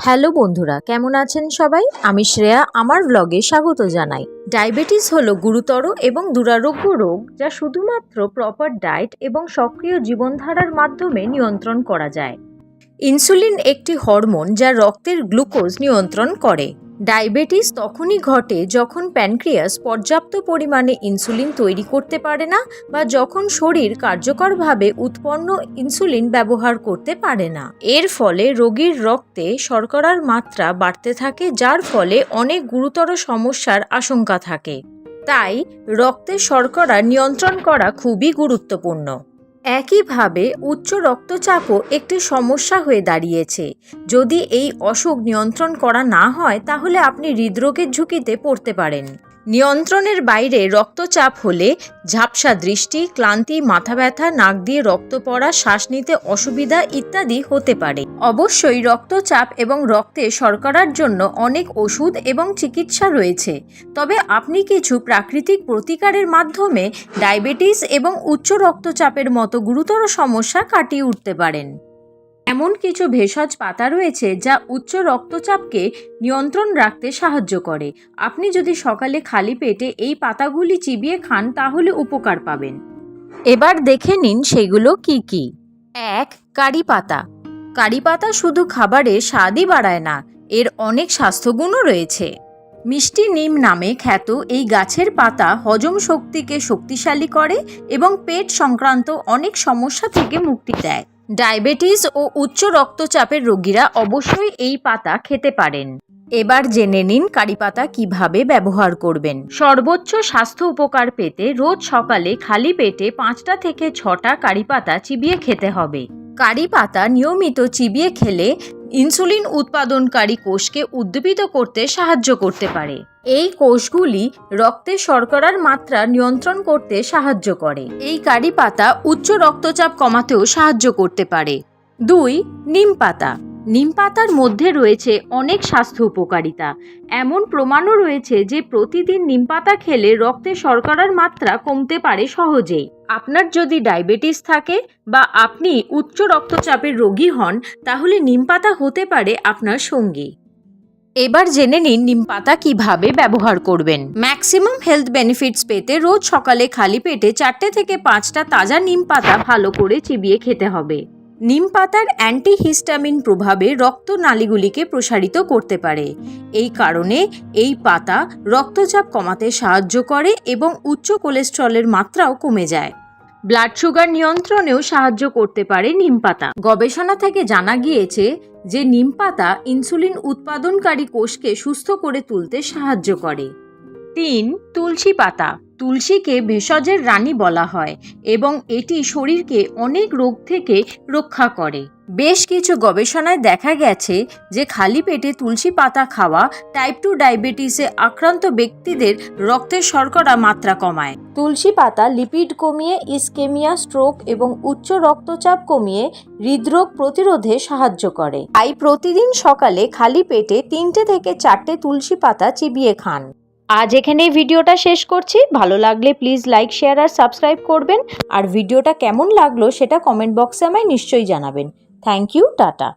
Hello বন্ধুরা, কেমন আছেন সবাই? আমি শ্রেয়া, আমার ব্লগে স্বাগত জানাই। ডায়াবেটিস হলো গুরুতর এবং দুরারোগ্য রোগ যা শুধুমাত্র প্রপার ডায়েট এবং সক্রিয় জীবনধারার মাধ্যমে নিয়ন্ত্রণ করা যায়। ইনসুলিন একটি হরমোন যা রক্তের গ্লুকোজ নিয়ন্ত্রণ করে। ডায়াবেটিস তখনই ঘটে যখন প্যানক্রিয়াস পর্যাপ্ত পরিমাণে ইনসুলিন তৈরি করতে পারে না বা যখন শরীর কার্যকরভাবে উৎপন্ন ইনসুলিন ব্যবহার করতে পারে না। এর ফলে রোগীর রক্তে শর্করার মাত্রা বাড়তে থাকে, যার ফলে অনেক গুরুতর সমস্যার আশঙ্কা থাকে। তাই রক্তে শর্করা নিয়ন্ত্রণ করা খুবই গুরুত্বপূর্ণ। একইভাবে উচ্চ রক্তচাপও একটি সমস্যা হয়ে দাঁড়িয়েছে। যদি এই অসুখ নিয়ন্ত্রণ করা না হয়, তাহলে আপনি হৃদরোগের ঝুঁকিতে পড়তে পারেন। নিয়ন্ত্রণের বাইরে রক্তচাপ হলে ঝাপসা দৃষ্টি, ক্লান্তি, মাথা ব্যথা, নাক দিয়ে রক্ত পড়া, শ্বাস নিতে অসুবিধা ইত্যাদি হতে পারে। অবশ্যই রক্তচাপ এবং রক্তে শর্করার জন্য অনেক ওষুধ এবং চিকিৎসা রয়েছে। তবে আপনি কিছু প্রাকৃতিক প্রতিকারের মাধ্যমে ডায়াবেটিস এবং উচ্চ রক্তচাপের মতো গুরুতর সমস্যা কাটিয়ে উঠতে পারেন। এমন কিছু ভেষজ পাতা রয়েছে যা উচ্চ রক্তচাপকে নিয়ন্ত্রণ রাখতে সাহায্য করে। আপনি যদি সকালে খালি পেটে এই পাতাগুলি চিবিয়ে খান, তাহলে উপকার পাবেন। এবার দেখে নিন সেগুলো কি কি। এক, কারি পাতা। কারি পাতা শুধু খাবারে স্বাদই বাড়ায় না, এর অনেক স্বাস্থ্যগুণও রয়েছে। মিষ্টি নিম নামে খ্যাত এই গাছের পাতা হজম শক্তিকে শক্তিশালী করে এবং পেট সংক্রান্ত অনেক সমস্যা থেকে মুক্তি দেয়। ডায়াবেটিস ও উচ্চ রক্তচাপের রোগীরা অবশ্যই এই পাতা খেতে পারেন। এবার জেনে নিন কারি পাতা কীভাবে ব্যবহার করবেন। সর্বোচ্চ স্বাস্থ্য উপকার পেতে রোজ সকালে খালি পেটে পাঁচটা থেকে ছটা কারি পাতা চিবিয়ে খেতে হবে। কারি পাতা নিয়মিত চিবিয়ে খেলে ইনসুলিন উৎপাদনকারী কোষকে উদ্দীপিত করতে সাহায্য করতে পারে। এই কোষগুলি রক্তে শর্করার মাত্রা নিয়ন্ত্রণ করতে সাহায্য করে। এই কারি পাতা উচ্চ রক্তচাপ কমাতেও সাহায্য করতে পারে। দুই, নিম পাতা। নিম পাতার মধ্যে রয়েছে অনেক স্বাস্থ্য উপকারিতা। এমন প্রমাণও রয়েছে যে প্রতিদিন নিম পাতা খেলে রক্তে শর্করার মাত্রা কমতে পারে সহজেই। আপনার যদি ডায়াবেটিস থাকে বা আপনি উচ্চ রক্তচাপের রোগী হন, তাহলে নিম পাতা হতে পারে আপনার সঙ্গী। এবার জেনে নিন নিম পাতা কীভাবে ব্যবহার করবেন। ম্যাক্সিমাম হেলথ বেনিফিটস পেতে রোজ সকালে খালি পেটে চারটে থেকে পাঁচটা তাজা নিম পাতা ভালো করে চিবিয়ে খেতে হবে। নিম পাতার অ্যান্টিহিস্টামিন প্রভাবে রক্ত নালীগুলিকে প্রসারিত করতে পারে। এই কারণে এই পাতা রক্তচাপ কমাতে সাহায্য করে এবং উচ্চ কোলেস্ট্রলের মাত্রাও কমে যায়। ব্লাড সুগার নিয়ন্ত্রণেও সাহায্য করতে পারে নিম পাতা। গবেষণা থেকে জানা গিয়েছে যে নিম পাতা ইনসুলিন উৎপাদনকারী কোষকে সুস্থ করে তুলতে সাহায্য করে। তিন, তুলসী পাতা। তুলসীকে ভেষজের রানী বলা হয় এবং এটি শরীরকে অনেক রোগ থেকে রক্ষা করে। বেশ কিছু গবেষণায় দেখা গেছে যে খালি পেটে তুলসী পাতা খাওয়া টাইপ টু ডায়াবেটিসে আক্রান্ত ব্যক্তিদের রক্তের শর্করা মাত্রা কমায়। তুলসী পাতা লিপিড কমিয়ে ইসকেমিয়া স্ট্রোক এবং উচ্চ রক্তচাপ কমিয়ে হৃদরোগ প্রতিরোধে সাহায্য করে। তাই প্রতিদিন সকালে খালি পেটে তিনটে থেকে চারটে তুলসী পাতা চিবিয়ে খান। আজ এখানে ভিডিওটা শেষ করছি। ভালো লাগলে প্লিজ লাইক শেয়ার আর সাবস্ক্রাইব করবেন। আর ভিডিওটা কেমন লাগল সেটা কমেন্ট বক্সে আমায় নিশ্চয়ই জানাবেন। Thank you tata